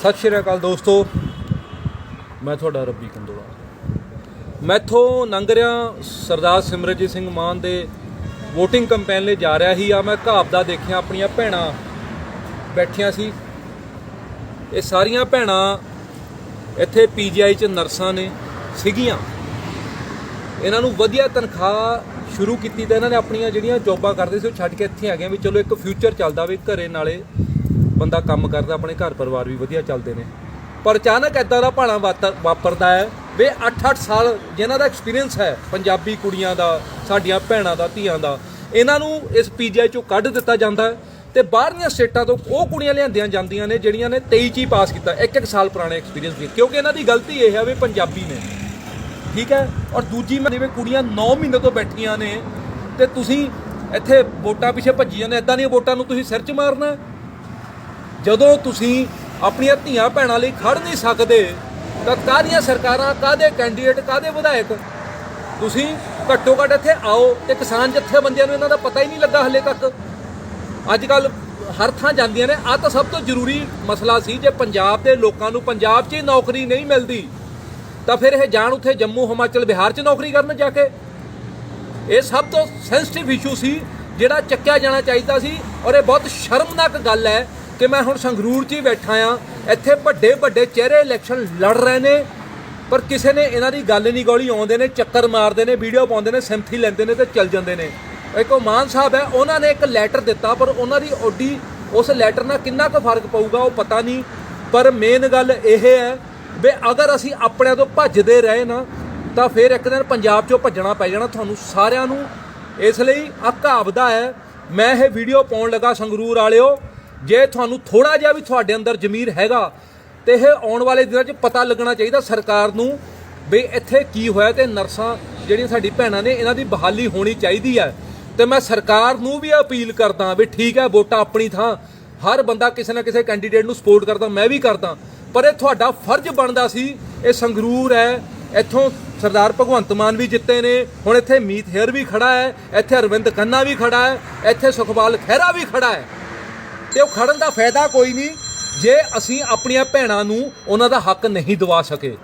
ਸਤਿ ਸ਼੍ਰੀ ਅਕਾਲ ਦੋਸਤੋ। ਮੈਂ ਤੁਹਾਡਾ ਰੱਬੀ ਕੰਦੋਲਾ। ਮੈਥੋਂ ਲੰਘ ਰਿਹਾ ਸਰਦਾਰ ਸਿਮਰਜੀਤ ਸਿੰਘ ਮਾਨ ਦੇ VOTING ਕੈਂਪੇਨ ਲਈ ਜਾ ਰਿਹਾ ਸੀ। ਆ ਮੈਂ ਘਾਬ ਦਾ ਦੇਖਿਆ, ਆਪਣੀਆਂ ਭੈਣਾਂ ਬੈਠੀਆਂ ਸੀ। ਇਹ ਸਾਰੀਆਂ ਭੈਣਾਂ ਇੱਥੇ ਪੀਜੀਆਈ ਚ ਨਰਸਾਂ ਨੇ, ਸੀਗੀਆਂ। ਇਹਨਾਂ ਨੂੰ ਵਧੀਆ ਤਨਖਾਹ ਸ਼ੁਰੂ ਕੀਤੀ ਤਾਂ ਇਹਨਾਂ ਨੇ ਆਪਣੀਆਂ ਜਿਹੜੀਆਂ ਜੌਬਾਂ ਕਰਦੇ ਸੀ, ਉਹ ਛੱਡ ਕੇ ਇੱਥੇ ਆ ਗਏ ਵੀ ਚਲੋ ਇੱਕ ਫਿਊਚਰ ਚੱਲਦਾ ਵੀ ਘਰੇ ਨਾਲੇ ਬੰਦਾ ਕੰਮ ਕਰਦਾ, ਆਪਣੇ ਘਰ ਪਰਿਵਾਰ ਵੀ ਵਧੀਆ ਚੱਲਦੇ ਨੇ। ਪਰ ਅਚਾਨਕ ਐਦਾਂ ਦਾ ਭਾਣਾ ਵਾਤ- ਵਾਪਰਦਾ ਹੈ, ਵੀ 8-8 ਸਾਲ ਜਿਨ੍ਹਾਂ ਦਾ ਐਕਸਪੀਰੀਅੰਸ ਹੈ, ਪੰਜਾਬੀ ਕੁੜੀਆਂ ਦਾ, ਸਾਡੀਆਂ ਭੈਣਾਂ ਦਾ, ਧੀਆਂ ਦਾ, ਇਹਨਾਂ ਨੂੰ ਇਸ ਪੀਜੀਆਈ ਚੋਂ ਕੱਢ ਦਿੱਤਾ ਜਾਂਦਾ ਹੈ ਤੇ ਬਾਹਰਲੀਆਂ ਸਟੇਟਾਂ ਤੋਂ ਉਹ ਕੁੜੀਆਂ ਲਿਆਂਦੀਆਂ ਜਾਂਦੀਆਂ ਨੇ, ਜਿਹੜੀਆਂ ਨੇ 23 ਚ ਹੀ ਪਾਸ ਕੀਤਾ ਇੱਕ ਇੱਕ ਸਾਲ ਪੁਰਾਣੇ ਐਕਸਪੀਰੀਅੰਸ ਵੀ ਕਿਉਂਕਿ ਇਹਨਾਂ ਦੀ ਗਲਤੀ ਇਹ ਹੈ ਵੀ ਪੰਜਾਬੀ ਨੇ। ਠੀਕ ਹੈ? ਔਰ ਦੂਜੀ ਮੈਂ ਜਿਵੇਂ ਕੁੜੀਆਂ 9 ਮਹੀਨੇ ਤੋਂ ਬੈਠੀਆਂ ਨੇ ਤੇ ਤੁਸੀਂ ਇੱਥੇ ਵੋਟਾਂ ਪਿੱਛੇ ਭੱਜੀ ਜਾਂਦੇ ਐਦਾਂ ਦੀਆਂ ਵੋਟਾਂ ਨੂੰ ਤੁਸੀਂ ਸਿਰ 'ਚ ਮਾਰਨਾ ਜਦੋਂ ਤੁਸੀਂ ਆਪਣੀਆਂ ਧੀਆਂ ਭੈਣਾਂ ਲਈ ਖੜ ਨਹੀਂ ਸਕਦੇ, ਤਾਂ ਕਾਹਦੀਆਂ ਸਰਕਾਰਾਂ, ਕਾਹਦੇ ਕੈਂਡੀਡੇਟ ਕਾਹਦੇ ਵਿਧਾਇਕ? ਤੁਸੀਂ ਘੱਟੋ ਘੱਟ ਇੱਥੇ ਆਓ ਤੇ ਕਿਸਾਨ ਜਥੇਬੰਦੀਆਂ ਨੂੰ ਇਹਨਾਂ ਦਾ ਪਤਾ ਹੀ ਨਹੀਂ ਲੱਗਾ ਹਲੇ ਤੱਕ। ਅੱਜ ਕੱਲ ਹਰ ਥਾਂ ਜਾਂਦੀਆਂ ਨੇ। ਆ ਤਾਂ ਸਭ ਤੋਂ ਜ਼ਰੂਰੀ ਮਸਲਾ ਸੀ, ਜੇ ਪੰਜਾਬ ਦੇ ਲੋਕਾਂ ਨੂੰ ਪੰਜਾਬ 'ਚ ਹੀ ਨੌਕਰੀ ਨਹੀਂ ਮਿਲਦੀ, ਤਾਂ ਫਿਰ ਇਹ ਜਾਣ ਉੱਥੇ ਜੰਮੂ ਹਿਮਾਚਲ ਬਿਹਾਰ 'ਚ ਨੌਕਰੀ ਕਰਨ ਜਾ ਕੇ। ਇਹ ਸਭ ਤੋਂ ਸੈਂਸਿਟਿਵ ਇਸ਼ੂ ਸੀ, ਜਿਹੜਾ ਚੱਕਿਆ ਜਾਣਾ ਚਾਹੀਦਾ ਸੀ। ਔਰ ਇਹ ਬਹੁਤ ਸ਼ਰਮਨਾਕ ਗੱਲ ਹੈ ਕਿ ਮੈਂ ਹੁਣ ਸੰਗਰੂਰ 'ਚ ਹੀ ਬੈਠਾ ਆ। ਇੱਥੇ ਵੱਡੇ ਵੱਡੇ ਚਿਹਰੇ ਇਲੈਕਸ਼ਨ ਲੜ ਰਹੇ ਨੇ। ਪਰ ਕਿਸੇ ਨੇ ਇਹਨਾਂ ਦੀ ਗੱਲ ਨਹੀਂ ਗੋਲੀ, ਆਉਂਦੇ ਨੇ, ਚੱਕਰ ਮਾਰਦੇ ਨੇ ਵੀਡੀਓ ਪਾਉਂਦੇ ਨੇ, ਸਿੰਥੀ ਲੈਂਦੇ ਨੇ ਤੇ ਚੱਲ ਜਾਂਦੇ ਨੇ। ਇੱਕ ਉਹ ਮਾਨ ਸਾਹਿਬ ਹੈ, ਉਹਨਾਂ ਨੇ ਇੱਕ ਲੈਟਰ ਦਿੱਤਾ, ਪਰ ਉਹਨਾਂ ਦੀ ਓਡੀ ਉਸ ਲੈਟਰ ਨਾਲ ਕਿੰਨਾ ਕੁ ਫ਼ਰਕ ਪਊਗਾ ਉਹ ਪਤਾ ਨਹੀਂ। ਪਰ ਮੇਨ ਗੱਲ ਇਹ ਹੈ ਵੀ ਅਗਰ ਅਸੀਂ ਆਪਣਿਆਂ ਤੋਂ ਭੱਜਦੇ ਰਹੇ ਨਾ, ਤਾਂ ਫਿਰ ਇੱਕ ਦਿਨ ਪੰਜਾਬ 'ਚੋਂ ਭੱਜਣਾ ਪੈ ਜਾਣਾ ਤੁਹਾਨੂੰ ਸਾਰਿਆਂ ਨੂੰ। ਇਸ ਲਈ ਆ ਘਾਵਦਾ ਹੈ। ਮੈਂ ਇਹ ਵੀਡੀਓ ਪਾਉਣ ਲੱਗਾ ਸੰਗਰੂਰ ਵਾਲਿਓ। ਜੇ ਤੁਹਾਨੂੰ ਥੋੜਾ ਜਿਹਾ ਵੀ ਤੁਹਾਡੇ ਅੰਦਰ ਜ਼ਮੀਰ ਹੈਗਾ ਤੇ ਇਹ ਆਉਣ ਵਾਲੇ ਦਿਨਾਂ 'ਚ ਪਤਾ ਲੱਗਣਾ ਚਾਹੀਦਾ ਸਰਕਾਰ ਨੂੰ ਵੀ ਇੱਥੇ ਕੀ ਹੋਇਆ ਤੇ ਨਰਸਾਂ ਜਿਹੜੀਆਂ ਸਾਡੀ ਭੈਣਾਂ ਨੇ, ਇਹਨਾਂ ਦੀ ਬਹਾਲੀ ਹੋਣੀ ਚਾਹੀਦੀ ਹੈ। ਤੇ ਮੈਂ ਸਰਕਾਰ ਨੂੰ ਵੀ ਅਪੀਲ ਕਰਦਾ ਵੀ ਠੀਕ ਹੈ, ਵੋਟਾਂ ਆਪਣੀ ਥਾਂ। ਹਰ ਬੰਦਾ ਕਿਸੇ ਨਾ ਕਿਸੇ ਕੈਂਡੀਡੇਟ ਨੂੰ ਸਪੋਰਟ ਕਰਦਾ, ਮੈਂ ਵੀ ਕਰਦਾ। ਪਰ ਇਹ ਤੁਹਾਡਾ ਫਰਜ਼ ਬਣਦਾ ਸੀ, ਇਹ ਸੰਗਰੂਰ ਹੈ, ਇੱਥੋਂ ਸਰਦਾਰ ਭਗਵੰਤ ਮਾਨ ਵੀ ਜਿੱਤੇ ਨੇ, ਹੁਣ ਇੱਥੇ ਮੀਤ ਹੇਰ ਵੀ ਖੜਾ ਹੈ, ਇੱਥੇ ਅਰਵਿੰਦ ਖੰਨਾ ਵੀ ਖੜਾ ਹੈ, ਇੱਥੇ ਸੁਖਪਾਲ ਖਹਿਰਾ ਵੀ ਖੜਾ ਹੈ। ਤੇ ਉਹ ਖੜਨ ਦਾ ਫਾਇਦਾ ਕੋਈ ਨਹੀਂ ਜੇ ਅਸੀਂ ਆਪਣੀਆਂ ਭੈਣਾਂ ਨੂੰ ਉਹਨਾਂ ਦਾ ਹੱਕ ਨਹੀਂ ਦਿਵਾ ਸਕੇ।